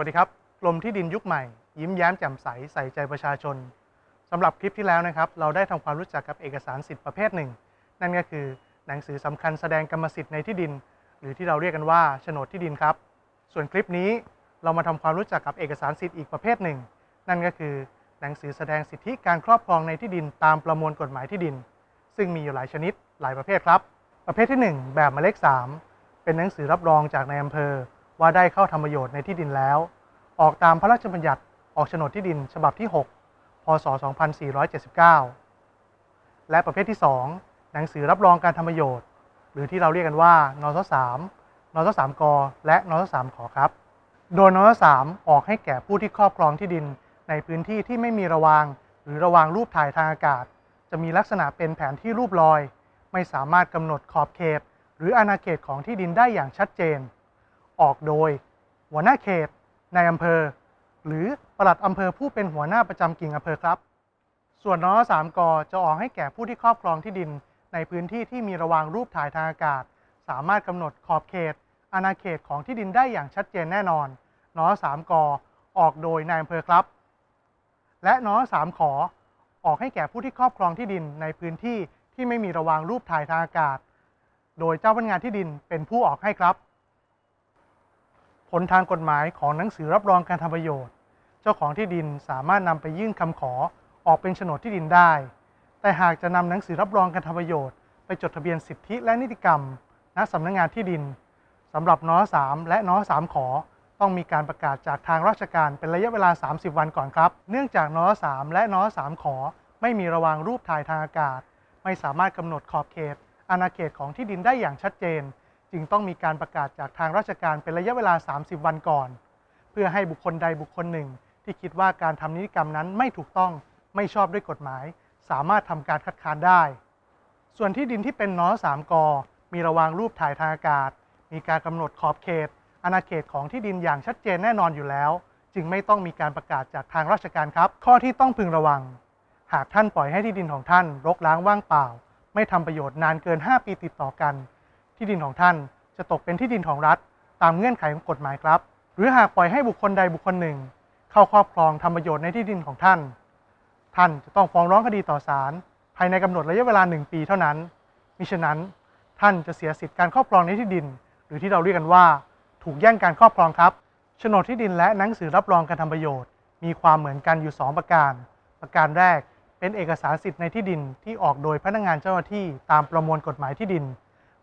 วัสดีครับกรมที่ดินยุคใหม่ ยิ้มแย้มแจ่มใสใส่ใจประชาชนสำหรับคลิปที่แล้วนะครับ เราได้ทำความรู้จักกับเอกสารสิทธิ์ประเภทหนึ่ง นั่นก็คือหนังสือสำคัญแสดงกรรมสิทธิ์ในที่ดิน หรือที่เราเรียกกันว่าโฉนดที่ดินครับ ส่วนคลิปนี้เรามาทำความรู้จักกับเอกสารสิทธิ์อีกประเภทหนึ่ง นั่นก็คือ หนังสือแสดงสิทธิการครอบครองในที่ดินตามประมวลกฎหมายที่ดิน ซึ่งมีอยู่หลายชนิดหลายประเภทครับ ประเภทที่ 1 แบบหมายเลข3 เป็นหนังสือรับรองจากในายอำเภอ ว่าได้เข้าทำประโยชน์ในที่ดินแล้ว ออกตามพระราชบัญญัติออกโฉนดที่ดินฉบับที่ 6 พศ 2479 และประเภทที่ 2 หนังสือรับรองการทำประโยชน์ หรือที่เราเรียกกันว่านส3นส3กและนส3ขอครับ โดยนส3ออกให้แก่ผู้ที่ครอบครองที่ดินในพื้นที่ที่ไม่มีระวางหรือระวางรูปถ่ายทางอากาศ จะมีลักษณะเป็นแผนที่รูปลอย ไม่สามารถกำหนดขอบเขต หรืออาณาเขตของที่ดินได้อย่างชัดเจน ออกโดย หัวหน้าเขตในายอำเภอ หรือปลัดอำเภอผู้เป็นหัวหน้าประจำกิ่งอำเภอครับ ส่วนนสามกจะออกให้แก่ผู้ที่ครอบครองที่ดิน ในพื้นที่ที่มีระวางรูปถ่ายทางอากาศ สามารถกำหนดขอบเขต อาณาเขตของที่ดินได้อย่างชัดเจนแน่นอนนสามกออกโดยนายอำเภอครับ และนสามขอออกให้แก่ผู้ที่ครอบครองที่ดินในพื้นที่ที่ไม่มีระวางรูปถ่ายทางอากาศ โดยเจ้าพนักงานที่ดินเป็นผู้ออกให้ครับ ผลทางกฎหมายของหนังสือรับรองการทำประโยชน์ เจ้าของที่ดินสามารถนำไปยื่นคำขอออกเป็นโฉนดที่ดินได้ แต่หากจะนำหนังสือรับรองการทำประโยชน์ ไปจดทะเบียนสิทธิและนิติกรรม ณสำนักงานที่ดินสำหรับนสามและนสามขอ ต้องมีการประกาศจากทางราชการเป็นระยะเวลา 30 วันก่อนครับ เนื่องจากนสามและนสามขอ ไม่มีระวางรูปถ่ายทางอากาศ ไม่สามารถกำหนดขอบเขตอาณาเขตของที่ดินได้อย่างชัดเจน จึงต้องมีการประกาศจากทางราชการเป็นระยะเวลา 30 วันก่อน เพื่อให้บุคคลใดบุคคลหนึ่ง ที่คิดว่าการทำนิติกรรมนั้นไม่ถูกต้องไม่ชอบด้วยกฎหมาย สามารถทำการคัดค้านได้ ส่วนที่ดินที่เป็นนอสามกมีระวางรูปถ่ายทางอากาศ มีการกำหนดขอบเขตอาณาเขตของที่ดินอย่างชัดเจนแน่นอนอยู่แล้ว จึงไม่ต้องมีการประกาศจากทางราชการครับ ข้อที่ต้องพึงระวัง หากท่านปล่อยให้ที่ดินของท่านรกร้างว่างเปล่า ไม่ทำประโยชน์นานเกิน 5 ปีติดต่อกัน ที่ดินของท่านจะตกเป็นที่ดินของรัฐ ตามเงื่อนไขของกฎหมายครับ หรือหากปล่อยให้บุคคลใดบุคคลหนึ่ง เข้าครอบครองทำประโยชน์ในที่ดินของท่าน ท่านจะต้องฟ้องร้องคดีต่อศาลภายในกำหนดระยะเวลา 1 ปีเท่านั้น มิฉะนั้นท่านจะเสียสิทธิการครอบครองในที่ดิน หรือที่เราเรียกกันว่า ถูกแย่งการครอบครองครับโฉนดที่ดินและหนังสือรับรองการทำประโยชน์ มีความเหมือนกันอยู่ 2 ประการ ประการแรกเป็นเอกสารสิทธิ์ในที่ดินที่ออกโดยพนักงานเจ้าหน้าที่ตามประมวลกฎหมายที่ดิน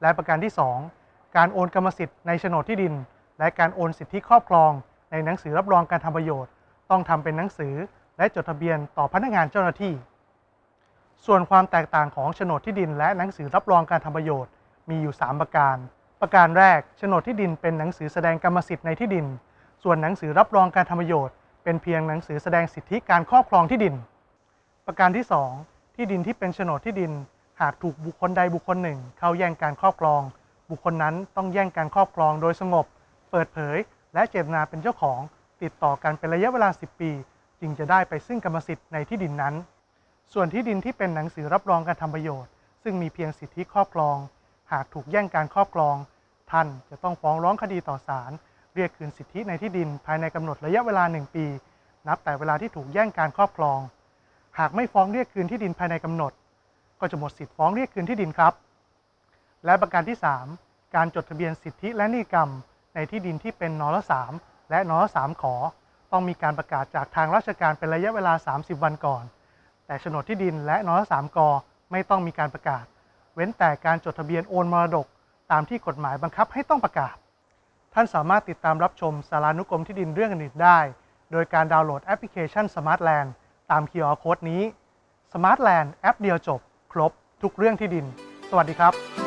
และประการที่ 2 การโอนกรรมสิทธิ์ในโฉนดที่ดิน และการโอนสิทธิครอบครอง ในหนังสือรับรองการทำประโยชน์ ต้องทำเป็นหนังสือและจดทะเบียนต่อพนักงานเจ้าหน้าที่ ส่วนความแตกต่างของโฉนดที่ดิน และหนังสือรับรองการทำประโยชน์ มีอยู่ 3 ประการ ประการแรกโฉนดที่ดินเป็นหนังสือแสดงกรรมสิทธิ์ในที่ดิน ส่วนหนังสือรับรองการทำประโยชน์เป็นเพียงหนังสือแสดงสิทธิการครอบครองที่ดิน ประการที่ 2 ที่ดินที่เป็นโฉนดที่ดิน หากถูกบุคคลใดบุคคลหนึ่ง เข้าแย่งการครอบครอง บุคคลนั้นต้องแย่งการครอบครองโดยสงบ เปิดเผย และเจตนาเป็นเจ้าของ ติดต่อกันเป็นระยะเวลา 10 ปี จึงจะได้ไปซึ่งกรรมสิทธิ์ในที่ดินนั้น ส่วนที่ดินที่เป็นหนังสือรับรองการทำประโยชน์ ซึ่งมีเพียงสิทธิครอบครอง หากถูกแย่งการครอบครอง ท่านจะต้องฟ้องร้องคดีต่อศาลเรียกคืนสิทธิในที่ดินภายในกำหนดระยะเวลา 1 ปี นับแต่เวลาที่ถูกแย่งการครอบครอง หากไม่ฟ้องเรียกคืนที่ดินภายในกำหนด ก็จะหมดสิทธิ์ฟ้องเรียกคืนที่ดินครับ และประการที่ 3 การจดทะเบียนสิทธิและนิติกรรม ในที่ดินที่เป็นนรสามและนรสามขอ ต้องมีการประกาศจากทางราชการเป็นระยะเวลา 30 วันก่อน แต่โฉนดที่ดินและนรสามกไม่ต้องมีการประกาศ เว้นแต่การจดทะเบียนโอนมรดก ตามที่กฎหมายบังคับให้ต้องประกาศ ท่านสามารถติดตามรับชมสารานุกรมที่ดินเรื่องอื่นได้ โดยการดาวน์โหลดแอปพลิเคชัน Smartland ตาม QR Code นี้ Smartland แอปเดียวจบ ครบทุกเรื่องที่ดิน สวัสดีครับ